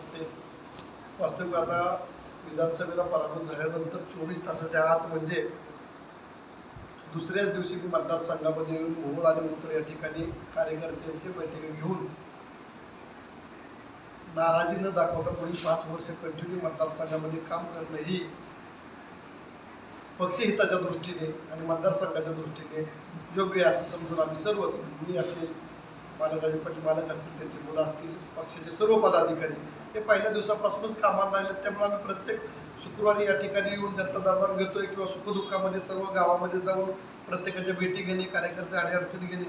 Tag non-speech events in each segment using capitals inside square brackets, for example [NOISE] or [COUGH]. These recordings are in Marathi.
असते वास्तविक आता विधानसभेला पराभूत झाल्यानंतर चोवीस तासाच्या आत म्हणजे दुसऱ्याच दिवशी मी मतदारसंघामध्ये येऊन मोहोळ आणि उत्तर या ठिकाणी कार्यकर्त्यांची बैठक घेऊन नाराजी न दाखवता कोणी पाच वर्ष कंटिन्यू मतदारसंघामध्ये काम करणं ही पक्षहिताच्या दृष्टीने आणि मतदारसंघाच्या दृष्टीने योग्य असं समजून आम्ही सर्व मी असेल मालकराजे पाटील पालक असतील त्यांची मुलं असतील पक्षाचे सर्व पदाधिकारी ते पहिल्या दिवसापासूनच कामाला लागले. त्यामुळे आम्ही प्रत्येक शुक्रवारी या ठिकाणी येऊन जनता दरबार घेतोय किंवा सुखदुःखामध्ये सर्व गावामध्ये जाऊन प्रत्येकाच्या भेटी घेणे कार्यकर्ते अडीअडचणी घेणे.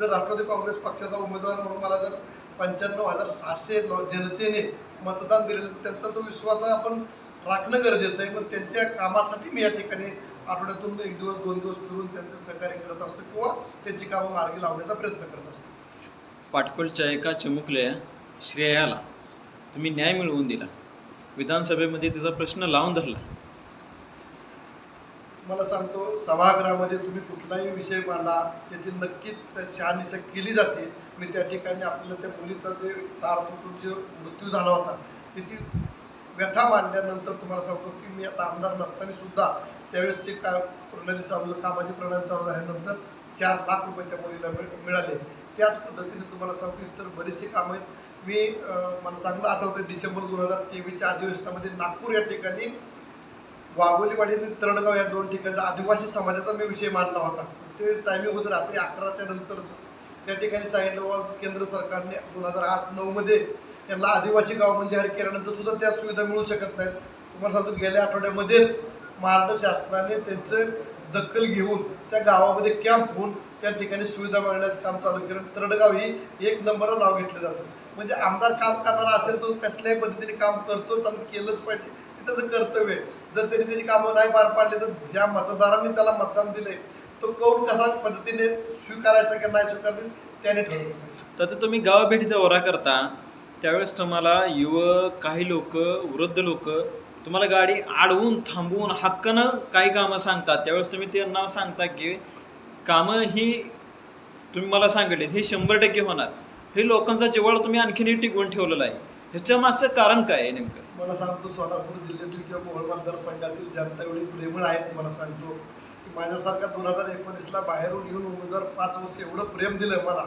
जर राष्ट्रवादी काँग्रेस पक्षाचा उमेदवार म्हणून मला जर पंच्याण्णव हजार सहाशे जनतेने मतदान दिलेलं तर त्यांचा तो विश्वास आपण राखणं गरजेचं आहे. पण त्यांच्या कामासाठी मी या ठिकाणी आठवड्यातून एक दिवस दोन दिवस फिरून त्यांचे सहकार्य करत असतो किंवा त्यांची कामं मार्गी लावण्याचा प्रयत्न करत असतो. पाटकुलच्या एका चिमुकल्या श्रेयाला. तुम्ही न्याय मिळवून दिला. विधानसभेमध्ये तिचा प्रश्न लावून धरला. तुम्हाला सांगतो सभागृहामध्ये तुम्ही कुठलाही विषय मांडा त्याची नक्कीच त्या शहानिशा केली जाते. मी त्या ठिकाणी आपल्याला त्या मुलीचा जे तार फुटून जो मृत्यू झाला होता त्याची व्यथा मांडल्यानंतर तुम्हाला सांगतो की मी आता आमदार नसताना सुद्धा त्यावेळेसची का प्रणाली चालू कामाची प्रणाली चालू झाल्यानंतर चार लाख रुपये त्या मुलीला मिळ- मिळाले. त्याच पद्धतीने तुम्हाला सांगतो इतर बरेचसे कामं आहेत. मी मला चांगलं आठवतं डिसेंबर दोन हजार तेवीसच्या अधिवेशनामध्ये नागपूर या ठिकाणी वाघोलीवाडी आणि तरडगाव या दोन ठिकाणचा आदिवासी समाजाचा मी विषय मांडला होता. त्यावेळेस टायमिंग होतं रात्री अकराच्या नंतरच त्या ठिकाणी सांगितलं बाबा केंद्र सरकारने दोन हजार आठ नऊमध्ये त्यांना आदिवासी गाव म्हणजे जाहीर केल्यानंतर सुद्धा त्या सुविधा मिळू शकत नाहीत. तुम्हाला सांगतो गेल्या आठवड्यामध्येच महाराष्ट्र शासनाने त्यांचं दखल घेऊन त्या गावामध्ये कॅम्प होऊन त्या ठिकाणी सुविधा मिळण्याचं काम चालू केलं. तरडगाव ही एक नंबरला नाव घेतलं जातं. म्हणजे आमदार काम करणारा असेल तो कसल्याही पद्धतीने काम करतोच आणि केलंच पाहिजे. ते त्याचं कर्तव्य आहे. जर त्यांनी त्याची कामं नाही पार पाडली तर ज्या मतदारांनी त्याला मतदान दिले तो कौल कसा पद्धतीने स्वीकारायचा की नाही स्वीकारतील त्याने ठरवलं पाहिजे. तर तुम्ही गावाभेटीचा दौरा करता त्यावेळेस तुम्हाला युवक काही लोक वृद्ध लोक तुम्हाला गाडी अडवून थांबवून हक्कानं काही कामं सांगतात. त्यावेळेस तुम्ही त्यांना सांगता की कामं ही तुम्ही मला सांगितले हे शंभर टक्के होणार. हे लोकांचा जिव्हाळा तुम्ही आणखीनही टिकवून ठेवलेला आहे. ह्याच्या मागचं कारण काय आहे नेमकं? मला सांगतो सोलापूर जिल्ह्यातील किंवा मोहोळ मतदारसंघातील जनता एवढी प्रेमळ आहे तुम्हाला सांगतो. की माझ्यासारखा दोन हजार एकोणीसला बाहेरून येऊन उमेदवार पाच वर्ष एवढं प्रेम दिलं मला.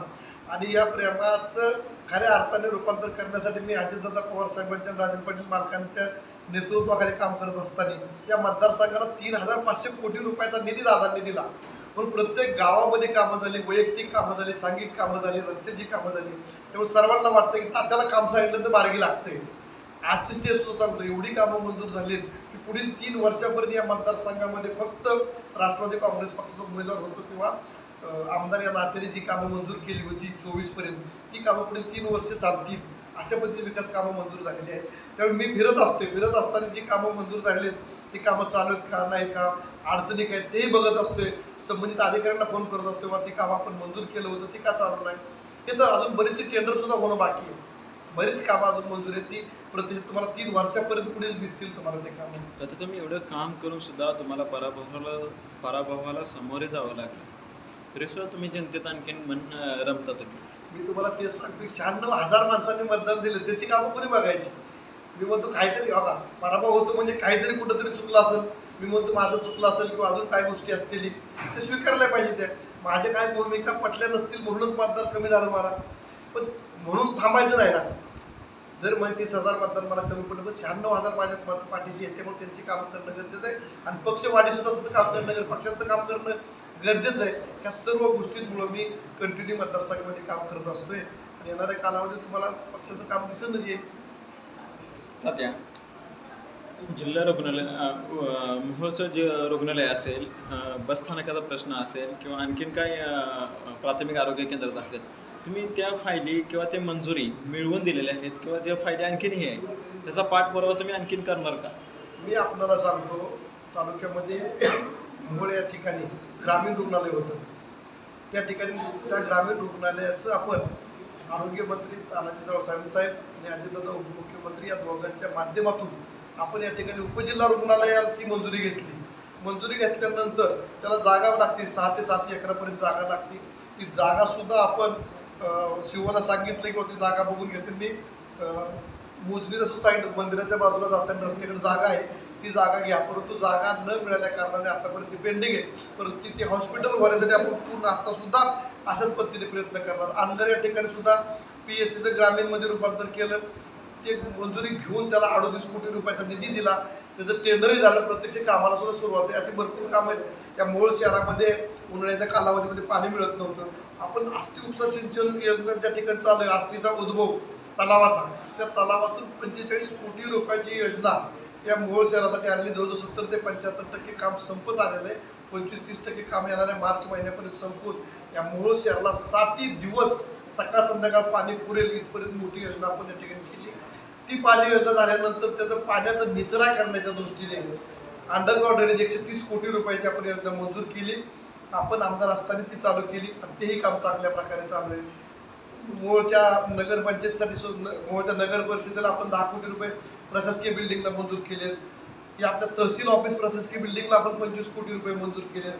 आणि या प्रेमाचं खऱ्या अर्थाने रूपांतर करण्यासाठी मी अजितदादा पवार साहेबांच्या आणि राजन पाटील मालकांच्या नेतृत्वाखाली काम करत असताना या मतदारसंघाला तीन हजार पाचशे कोटी रुपयाचा निधी दादांनी दिला. पण प्रत्येक गावामध्ये कामं झाली वैयक्तिक कामं झाली सांघिक कामं झाली रस्त्याची कामं झाली त्यामुळे सर्वांना वाटतं की तात्याला काम सांगितलं तर मार्गी लागते आजची स्टेज सुद्धा सांगतो एवढी कामं मंजूर झालीत की पुढील तीन वर्षापर्यंत या मतदारसंघामध्ये फक्त राष्ट्रवादी काँग्रेस पक्षाचा उमेदवार होतो किंवा आमदार या नात्याने जी कामं मंजूर केली होती चोवीसपर्यंत ती कामं पुढील तीन वर्ष चालतील अशा पद्धतीने विकास कामं मंजूर झालेली आहेत. त्यामुळे मी फिरत असते फिरत असताना जी कामं मंजूर झालेली आहेत ती कामं चालू आहेत का नाही का? अडचणी काय तेही बघत असतोय. संबंधित अधिकाऱ्यांना फोन करत असतो बा ती कामं आपण मंजूर केलं होतं ती का चालू नाही? याचं अजून बरेचसे टेंडर सुद्धा होणं बाकी आहे. बरीच कामं अजून मंजूर आहेत ती प्रतिष्ठित तुम्हाला तीन वर्षापर्यंत पुढे दिसतील तुम्हाला ते कामं. तर तुम्ही एवढं काम करून सुद्धा तुम्हाला पराभवाला पराभवाला सामोरे जावं लागलं. तरी सुद्धा तुम्ही जनतेत आणखीन मन रमता तुम्ही. मी तुम्हाला तेच सांगतो शहाण्णव हजार माणसांनी मतदान दिलं त्याची कामं कोणी बघायची? मी म्हणतो काहीतरी बघा पराभव होतो म्हणजे काहीतरी कुठंतरी चुकलं असेल. मी म्हणतो माझं चुकलं असेल किंवा अजून काय गोष्टी असतील ते स्वीकारल्या पाहिजे त्या. माझ्या काय भूमिका पटल्या नसतील म्हणूनच मतदार कमी झालं मला. पण म्हणून थांबायचं नाही ना. जर मग तीस हजार मतदार मला कमी पडलं पण शहाण्णव हजार माझ्या मत पाठीशी येते म्हणून त्यांची कामं करणं गरजेचं आहे. आणि पक्ष वाढीसुद्धा सुद्धा काम करणं गरजेचं पक्षाचं काम करणं गरजेचं आहे. ह्या सर्व गोष्टींमुळं मी कंटिन्यू मतदारसंघामध्ये काम करत असतोय. आणि येणाऱ्या कालावधीत तुम्हाला पक्षाचं काम दिसणच येईल. जिल्हा रुग्णालय अं, मोहोळचं जे रुग्णालय असेल बसस्थानकाचा प्रश्न असेल किंवा आणखीन काय प्राथमिक आरोग्य केंद्रात असेल तुम्ही त्या फायली किंवा ते मंजुरी मिळवून दिलेल्या आहेत किंवा त्या फायली आणखीनही आहे त्याचा पाठपुरावा तुम्ही आणखीन करणार का? मी आपणाला सांगतो तालुक्यामध्ये [COUGHS] मोहोळ या ठिकाणी ग्रामीण रुग्णालय होतं. त्या ठिकाणी त्या ग्रामीण रुग्णालयाचं आपण आरोग्यमंत्री तानाजीराव साहेब साहेब आणि अजितदादा उपमुख्यमंत्री या दोघांच्या माध्यमातून आपण या ठिकाणी उपजिल्हा रुग्णालयाची मंजुरी घेतली. मंजुरी घेतल्यानंतर त्याला जागा लागतील सहा ते सात एकरापर्यंत जागा लागतील. ती जागासुद्धा आपण शिवाला सांगितलं किंवा ती जागा बघून घेतली अं, मोजणीला सुद्धा सांगितलं मंदिराच्या बाजूला जाताना रस्त्याकडे जागा आहे. ती जागा घ्या परंतु जागा न मिळाल्या कारणाने आतापर्यंत ती पेंडिंग आहे. परंतु ती- हॉस्पिटल व्हायसाठी आपण पूर्ण आत्तासुद्धा अशाच पद्धतीने प्रयत्न करणार. अनगर या ठिकाणी सुद्धा पी एस सीचं ग्रामीणमध्ये रूपांतर केलं. ते मंजुरी घेऊन त्याला अडोतीस कोटी रुपयाचा निधी दिला. त्याचं टेंडरही झालं. प्रत्यक्ष कामाला सुद्धा सुरुवात आहे. असे भरपूर कामं आहेत. या मूळ शहरामध्ये उन्हाळ्याच्या कालावधीमध्ये पाणी मिळत नव्हतं. आपण आष्टी उपसा सिंचन योजना ज्या ठिकाणी चालू आहे आष्टीचा उद्भव तलावाचा. त्या तलावातून पंचेचाळीस कोटी रुपयाची योजना या मोहोळ शहरासाठी आणली. जवळजवळ सत्तर ते पंच्याहत्तर टक्के काम संपत आलेलं आहे. पंचवीस तीस टक्के काम येणाऱ्या मार्च महिन्यापर्यंत संपून या मोहोळ शहराला साती दिवस सकाळ संध्याकाळ पाणी पुरेल इथपर्यंत मोठी योजना आपण या ठिकाणी केली. ती पाणी योजना झाल्यानंतर त्याचं पाण्याचा निचरा करण्याच्या दृष्टीने अंडरग्राऊंड ड्रेनेज एकशे तीस कोटी रुपयाची आपण योजना मंजूर केली. आपण आमदार असताना ती चालू केली आणि तेही काम चांगल्या प्रकारे चालू आहे. मूळच्या नगरपंचायतीसाठी सु- मूळच्या नगर परिषदेला आपण दहा कोटी रुपये प्रशासकीय बिल्डिंगला मंजूर केलेत. या आपल्या तहसील ऑफिस प्रशासकीय बिल्डिंगला आपण पंचवीस कोटी रुपये मंजूर केलेत.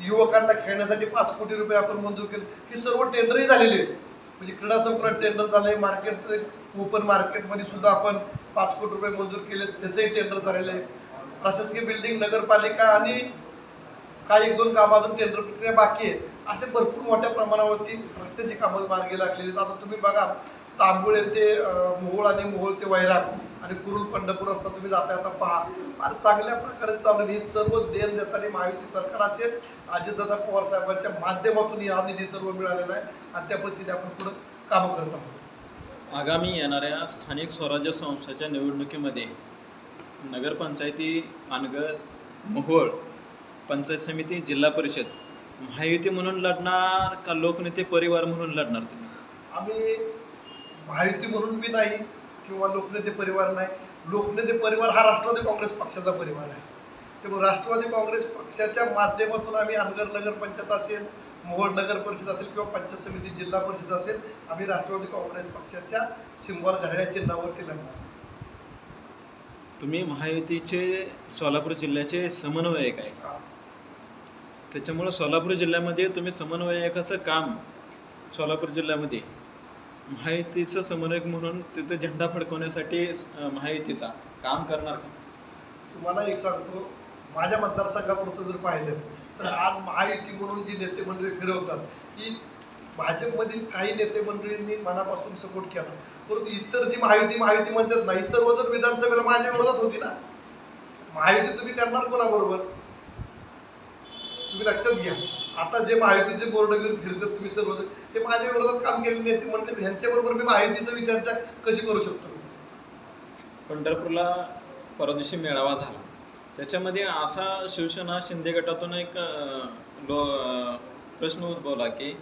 युवकांना खेळण्यासाठी पाच कोटी रुपये आपण मंजूर केले ही सर्व टेंडरही झालेली आहेत. म्हणजे क्रीडा चौकात टेंडर झालं आहे मार्केट ओपन मार्केटमध्ये सुद्धा आपण पाच कोटी रुपये मंजूर केले त्याचंही टेंडर झालेलं आहे. प्रशासकीय बिल्डिंग नगरपालिका आणि काही एक दोन कामं अजून टेंडर प्रक्रिया बाकी आहे असे भरपूर मोठ्या प्रमाणावरती रस्त्याची कामं मार्गी लागलेली आहेत. आता तुम्ही बघा तांबुळे ते अं, मोहोळ आणि मोहोळ ते वैराग आणि कुरुल पंढरपूर रस्ता तुम्ही जाता आता पहा फार चांगल्या प्रकारे चालू आहे. ही सर्व देण देताना महायुती सरकार असेल अजितदादा पवार साहेबांच्या माध्यमातून हा निधी सर्व मिळालेला आहे आणि त्या पद्धतीने आपण पुढं कामं करत आहोत आगामी येणाऱ्या स्थानिक स्वराज्य संस्थाच्या निवडणुकीमध्ये नगरपंचायती अनगर मोहोळ पंचायत समिती जिल्हा परिषद महायुती म्हणून लढणार का लोकनेते परिवार म्हणून लढणार? आम्ही महायुती म्हणून बी नाही किंवा लोकनेते परिवार नाही. लोकनेते परिवार हा राष्ट्रवादी काँग्रेस पक्षाचा परिवार आहे. त्यामुळे राष्ट्रवादी काँग्रेस पक्षाच्या माध्यमातून आम्ही अनगर नगर पंचायत असेल मोहोळ नगर परिषद असेल किंवा पंचायत समिती जिल्हा परिषद असेल आम्ही राष्ट्रवादी काँग्रेस पक्षाच्या सिंबॉल घड्याळ्या चिन्हावरती लढणार तुम्ही महायुतीचे सोलापूर जिल्ह्याचे समन्वयक आहे. त्याच्यामुळं सोलापूर जिल्ह्यामध्ये तुम्ही समन्वयकाचं काम सोलापूर जिल्ह्यामध्ये माहितीचा समन्वयक म्हणून तिथे झेंडा फडकवण्यासाठी माहितीचा काम करणार का? तुम्हाला एक सांगतो माझ्या मतदारसंघापुरतं जर पाहिलं तर आज महायुती म्हणून जी नेते मंडळी फिरवतात ही भाजपमधील काही नेते मंडळींनी मनापासून सपोर्ट केला. परंतु इतर जी महायुती महायुती म्हणतात नाही सर्वजण विधानसभेला माझ्या विरोधात होती ना महायुती तुम्ही करणार कोणाबरोबर? तुम्ही लक्षात घ्या. आता जे महायुतीचे बोर्ड घेऊन फिरतात तुम्ही सर्व हे माझ्या विरोधात काम केलेले नेते मंडळी ह्यांच्याबरोबर मी महायुतीचा विचारचा कशी करू शकतो? पंढरपूरला परवा दिवशी मेळावा झाला. त्याच्यामध्ये असा शिवसेना शिंदे गटातून एक लो प्रश्न उद्भवला की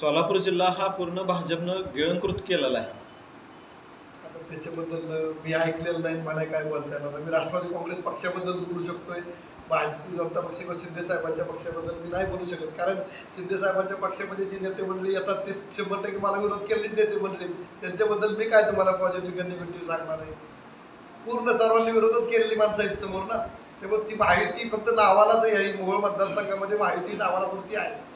सोलापूर जिल्हा हा पूर्ण भाजपनं गिळंकृत केलेला आहे. आता त्याच्याबद्दल मी ऐकलेलं नाही मला काय बोलता येणार नाही. मी राष्ट्रवादी काँग्रेस पक्षाबद्दल बोलू शकतोय. भारतीय जनता पक्ष किंवा शिंदे साहेबांच्या पक्षाबद्दल मी नाही बोलू शकत. कारण शिंदे साहेबांच्या पक्षामध्ये जी नेते मंडळी येतात ते शंभर टक्के मला विरोध केलेच नेते मंडळी. त्यांच्याबद्दल मी काय तुम्हाला पॉझिटिव्ह किंवा निगेटिव्ह सांगणार आहे? पूर्ण सर्वांनी विरोधच केलेली माणसं आहेत समोर ना. त्यामुळे ती माहिती फक्त नावालाच आहे. मोहोळ मतदारसंघामध्ये माहिती नावाला पुरती आहे.